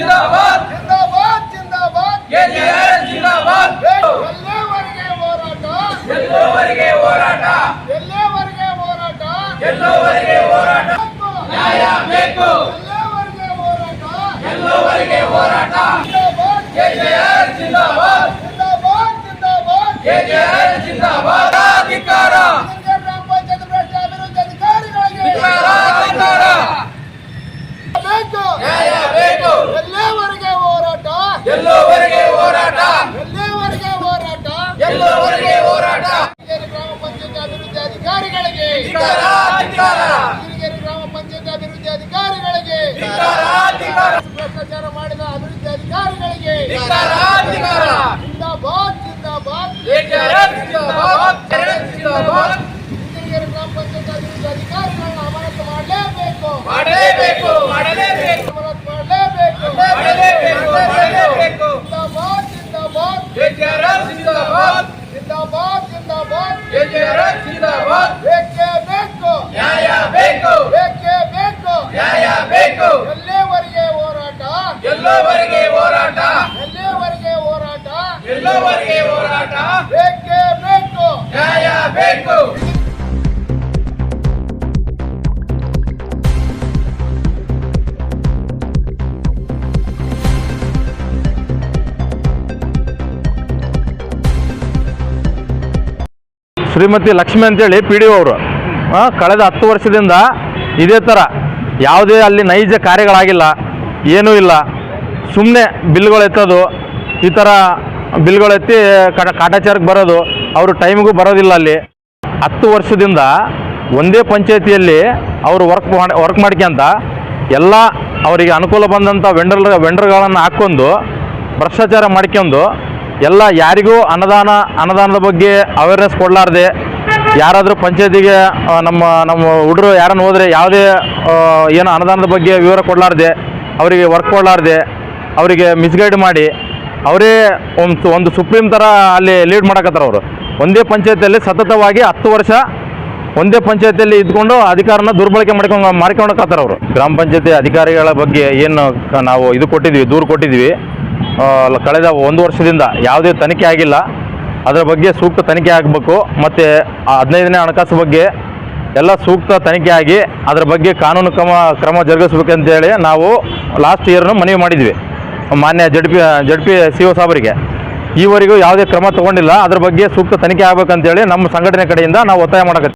ಜಿಂದಾಬಾದ್. ಜಿಂದಾಬಾದ್ ಜಿಂದಾಬಾದ್. ಎಜೆಎಸ್ ಜಿಂದಾಬಾದ್. ಎಲ್ಲವರೆಗೆ ಹೋರಾಟ? ಎಲ್ಲವರೆಗೆ ಹೋರಾಟ. ಎಲ್ಲವರೆಗೆ ಹೋರಾಟ? ಎಲ್ಲವರೆಗೆ ಹೋರಾಟ. ನ್ಯಾಯ ಬೇಕು. ಎಲ್ಲವರೆಗೆ ಹೋರಾಟ? ಎಲ್ಲವರೆಗೆ ಹೋರಾಟ. ಜಿಂದಾಬಾದ್ ಎಜೆಎಸ್ ಜಿಂದಾಬಾದ್. ಜಿಂದಾಬಾದ್ ಜಿಂದಾಬಾದ್. ಜಿಂದಾಬಾದ್. ಭ್ರಷ್ಟಾಚಾರ ಮಾಡಿದ ಅಭಿವೃದ್ಧಿ ಅಧಿಕಾರಿಗಳಿಗೆ ಹಿರಿಗೆರೆ ಗ್ರಾಮ ಪಂಚಾಯತ್ ಅಭಿವೃದ್ಧಿ ಅಧಿಕಾರಿಗಳನ್ನ ಅಮಾನತು ಮಾಡಲೇಬೇಕು. ಮಾಡಲೇಬೇಕು ಮಾಡಲೇಬೇಕು. ಮಾಡಲೇಬೇಕು. ಜಿಂದಾಬಾದ್ ಜಿಂದಾಬಾದ್. ಜಿಂದಾಬಾದ್. ಜಿಂದಾಬಾದ್ ಜಿಂದಾಬಾದ್. ಜಿಂದಾಬಾದ್ ಬೇಕೇ ಬೇಕು ನ್ಯಾಯ ಬೇಕು ಬೇಕೇ ಬೇಕು ನ್ಯಾಯ ಬೇಕು ಎಲ್ಲಿವರೆಗೆ ಹೋರಾಟ ಎಲ್ಲೋವರೆಗೆ ಹೋರಾಟ ಎಲ್ಲಿವರೆಗೆ ಹೋರಾಟ ಎಲ್ಲೋವರೆಗೆ ಹೋರಾಟ. ಬೇಕೇ ಬೇಕು. ನ್ಯಾಯ ಬೇಕು. ಶ್ರೀಮತಿ ಲಕ್ಷ್ಮಿ ಅಂತೇಳಿ ಪಿ ಡಿ ಅವರು. ಕಳೆದ ಹತ್ತು ವರ್ಷದಿಂದ ಇದೇ ಥರ ಯಾವುದೇ ಅಲ್ಲಿ ನೈಜ ಕಾರ್ಯಗಳಾಗಿಲ್ಲ ಏನೂ ಇಲ್ಲ. ಸುಮ್ಮನೆ ಬಿಲ್ಗಳು ಎತ್ತೋದು ಈ ಥರ ಬಿಲ್ಗಳು ಎತ್ತಿ ಕಟ ಕಾಟಾಚಾರಕ್ಕೆ ಬರೋದು, ಅವರು ಟೈಮಿಗೂ ಬರೋದಿಲ್ಲ ಅಲ್ಲಿ. ಹತ್ತು ವರ್ಷದಿಂದ ಒಂದೇ ಪಂಚಾಯತಿಯಲ್ಲಿ ಅವರು ವರ್ಕ್ ಮಾಡಿ ವರ್ಕ್ ಮಾಡ್ಕೊಂತ ಎಲ್ಲ ಅವರಿಗೆ ಅನುಕೂಲ ಬಂದಂಥ ವೆಂಡರ್ ವೆಂಡರ್ಗಳನ್ನು ಹಾಕ್ಕೊಂಡು ಭ್ರಷ್ಟಾಚಾರ ಮಾಡ್ಕೊಂಡು ಎಲ್ಲ ಯಾರಿಗೂ ಅನುದಾನ ಅನುದಾನದ ಬಗ್ಗೆ ಅವೇರ್ನೆಸ್ ಕೊಡಲಾರ್ದೆ, ಯಾರಾದರೂ ಪಂಚಾಯತಿಗೆ ನಮ್ಮ ನಮ್ಮ ಹುಡುಗರು ಯಾರನ್ನು ಹೋದರೆ ಯಾವುದೇ ಏನು ಅನುದಾನದ ಬಗ್ಗೆ ವಿವರ ಕೊಡಲಾರ್ದೆ, ಅವರಿಗೆ ವರ್ಕ್ ಕೊಡಲಾರ್ದೆ, ಅವರಿಗೆ ಮಿಸ್ಗೈಡ್ ಮಾಡಿ ಅವರೇ ಒಂದು ಒಂದು ಸುಪ್ರೀಂ ಥರ ಅಲ್ಲಿ ಲೀಡ್ ಮಾಡಕತ್ತಾರ ಅವರು. ಒಂದೇ ಪಂಚಾಯತಿಯಲ್ಲಿ ಸತತವಾಗಿ ಹತ್ತು ವರ್ಷ ಒಂದೇ ಪಂಚಾಯತಿಯಲ್ಲಿ ಇದ್ಕೊಂಡು ಅಧಿಕಾರನ ದುರ್ಬಳಕೆ ಮಾಡ್ಕೊಂಡು ಮಾಡ್ಕೊಳಕತ್ತಾರ ಅವರು. ಗ್ರಾಮ ಪಂಚಾಯತಿ ಅಧಿಕಾರಿಗಳ ಬಗ್ಗೆ ಏನು ನಾವು ಇದು ಕೊಟ್ಟಿದ್ವಿ, ದೂರು ಕೊಟ್ಟಿದ್ವಿ. ಕಳೆದ ಒಂದು ವರ್ಷದಿಂದ ಯಾವುದೇ ತನಿಖೆ ಆಗಿಲ್ಲ. ಅದರ ಬಗ್ಗೆ ಸೂಕ್ತ ತನಿಖೆ ಆಗಬೇಕು. ಮತ್ತು ಹದಿನೈದನೇ ಹಣಕಾಸು ಬಗ್ಗೆ ಎಲ್ಲ ಸೂಕ್ತ ತನಿಖೆ ಆಗಿ ಅದರ ಬಗ್ಗೆ ಕಾನೂನು ಕ್ರಮ ಕ್ರಮ ಜರುಗಿಸ್ಬೇಕಂತೇಳಿ ನಾವು ಲಾಸ್ಟ್ ಇಯರ್ನು ಮನವಿ ಮಾಡಿದ್ವಿ. ಮಾನ್ಯ Z P Z P C O ಸಾಬರಿಗೆ. ಈವರೆಗೂ ಯಾವುದೇ ಕ್ರಮ ತಗೊಂಡಿಲ್ಲ. ಅದ್ರ ಬಗ್ಗೆ ಸೂಕ್ತ ತನಿಖೆ ಆಗ್ಬೇಕಂತೇಳಿ ನಮ್ಮ ಸಂಘಟನೆ ಕಡೆಯಿಂದ ನಾವು ಒತ್ತಾಯ ಮಾಡಕತ್ತೀವಿ.